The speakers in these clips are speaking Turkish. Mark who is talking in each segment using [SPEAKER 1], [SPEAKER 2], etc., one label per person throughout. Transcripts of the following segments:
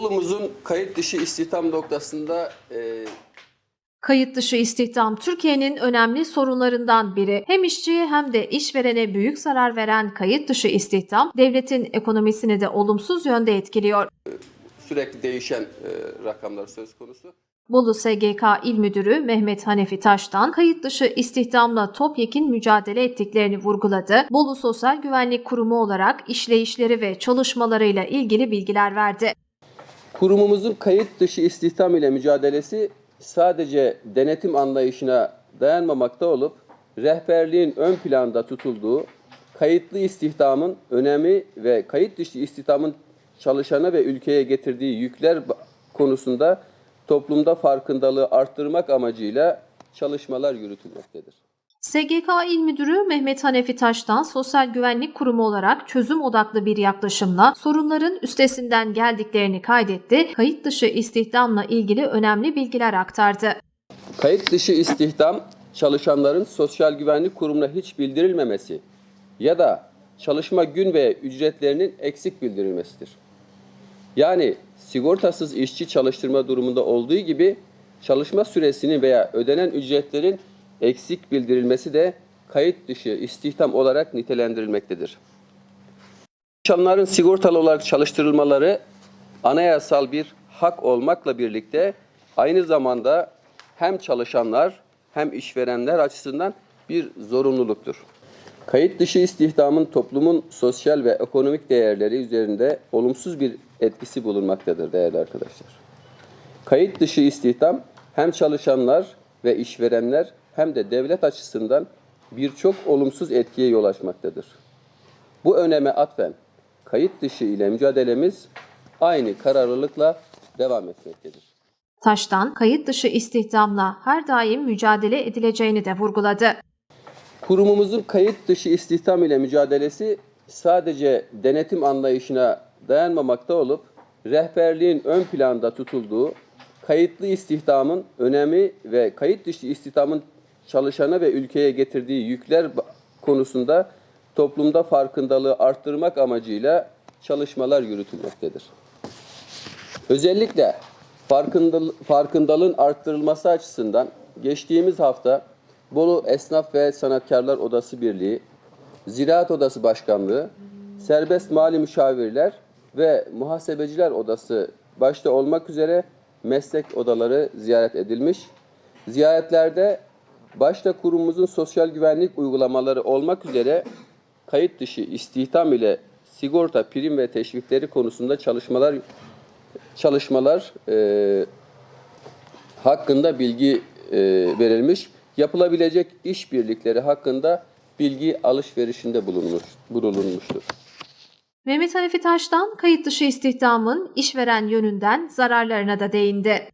[SPEAKER 1] Bolumuzun kayıt dışı istihdam noktasında e,
[SPEAKER 2] Kayıt dışı istihdam Türkiye'nin önemli sorunlarından biri. Hem işçiye hem de işverene büyük zarar veren kayıt dışı istihdam devletin ekonomisini de olumsuz yönde etkiliyor.
[SPEAKER 1] sürekli değişen e, rakamlar söz konusu.
[SPEAKER 2] Bolu SGK İl Müdürü Mehmet Hanefi Taş'tan kayıt dışı istihdamla topyekin mücadele ettiklerini vurguladı. Bolu Sosyal Güvenlik Kurumu olarak işleyişleri ve çalışmalarıyla ilgili bilgiler verdi.
[SPEAKER 1] Kurumumuzun kayıt dışı istihdam ile mücadelesi sadece denetim anlayışına dayanmamakta olup rehberliğin ön planda tutulduğu kayıtlı istihdamın önemi ve kayıt dışı istihdamın çalışana ve ülkeye getirdiği yükler konusunda toplumda farkındalığı arttırmak amacıyla çalışmalar yürütülmektedir.
[SPEAKER 2] SGK İl Müdürü Mehmet Hanefi Taş'tan Sosyal Güvenlik Kurumu olarak çözüm odaklı bir yaklaşımla sorunların üstesinden geldiklerini kaydetti, kayıt dışı istihdamla ilgili önemli bilgiler aktardı.
[SPEAKER 1] Kayıt dışı istihdam çalışanların sosyal güvenlik kurumuna hiç bildirilmemesi ya da çalışma gün ve ücretlerinin eksik bildirilmesidir. Yani sigortasız işçi çalıştırma durumunda olduğu gibi çalışma süresinin veya ödenen ücretlerin eksik bildirilmesi de kayıt dışı istihdam olarak nitelendirilmektedir. Çalışanların sigortalı olarak çalıştırılmaları anayasal bir hak olmakla birlikte aynı zamanda hem çalışanlar hem işverenler açısından bir zorunluluktur. Kayıt dışı istihdamın toplumun sosyal ve ekonomik değerleri üzerinde olumsuz bir etkisi bulunmaktadır değerli arkadaşlar. Kayıt dışı istihdam hem çalışanlar ve işverenler hem de devlet açısından birçok olumsuz etkiye yol açmaktadır. Bu öneme atfen kayıt dışı ile mücadelemiz aynı kararlılıkla devam etmektedir.
[SPEAKER 2] Taş'tan kayıt dışı istihdamla her daim mücadele edileceğini de vurguladı.
[SPEAKER 1] Kurumumuzun kayıt dışı istihdam ile mücadelesi sadece denetim anlayışına dayanmamakta olup rehberliğin ön planda tutulduğu kayıtlı istihdamın önemi ve kayıt dışı istihdamın çalışana ve ülkeye getirdiği yükler konusunda toplumda farkındalığı arttırmak amacıyla çalışmalar yürütülmektedir. Özellikle farkındal- farkındalığın arttırılması açısından geçtiğimiz hafta Bolu Esnaf ve Sanatkarlar Odası Birliği, Ziraat Odası Başkanlığı, Serbest Mali Müşavirler ve Muhasebeciler Odası başta olmak üzere meslek odaları ziyaret edilmiş. Ziyaretlerde başta kurumumuzun sosyal güvenlik uygulamaları olmak üzere kayıt dışı istihdam ile sigorta, prim ve teşvikleri konusunda çalışmalar çalışmalar e, hakkında bilgi e, verilmiş. Yapılabilecek işbirlikleri hakkında bilgi alışverişinde bulunmuş, bulunmuştur.
[SPEAKER 2] Mehmet Hanefi Taş'tan kayıt dışı istihdamın işveren yönünden zararlarına da değindi.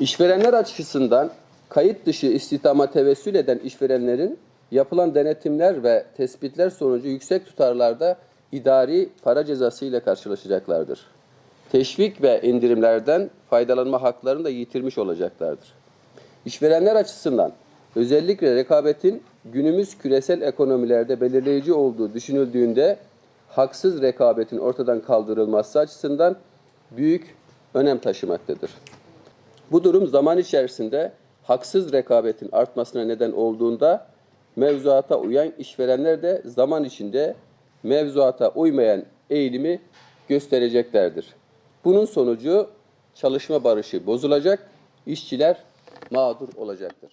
[SPEAKER 1] İşverenler açısından kayıt dışı istihdama tevessül eden işverenlerin yapılan denetimler ve tespitler sonucu yüksek tutarlarda idari para cezası ile karşılaşacaklardır. Teşvik ve indirimlerden faydalanma haklarını da yitirmiş olacaklardır. İşverenler açısından özellikle rekabetin günümüz küresel ekonomilerde belirleyici olduğu düşünüldüğünde haksız rekabetin ortadan kaldırılması açısından büyük önem taşımaktadır. Bu durum zaman içerisinde haksız rekabetin artmasına neden olduğunda mevzuata uyan işverenler de zaman içinde mevzuata uymayan eğilimi göstereceklerdir. Bunun sonucu çalışma barışı bozulacak, işçiler mağdur olacaktır.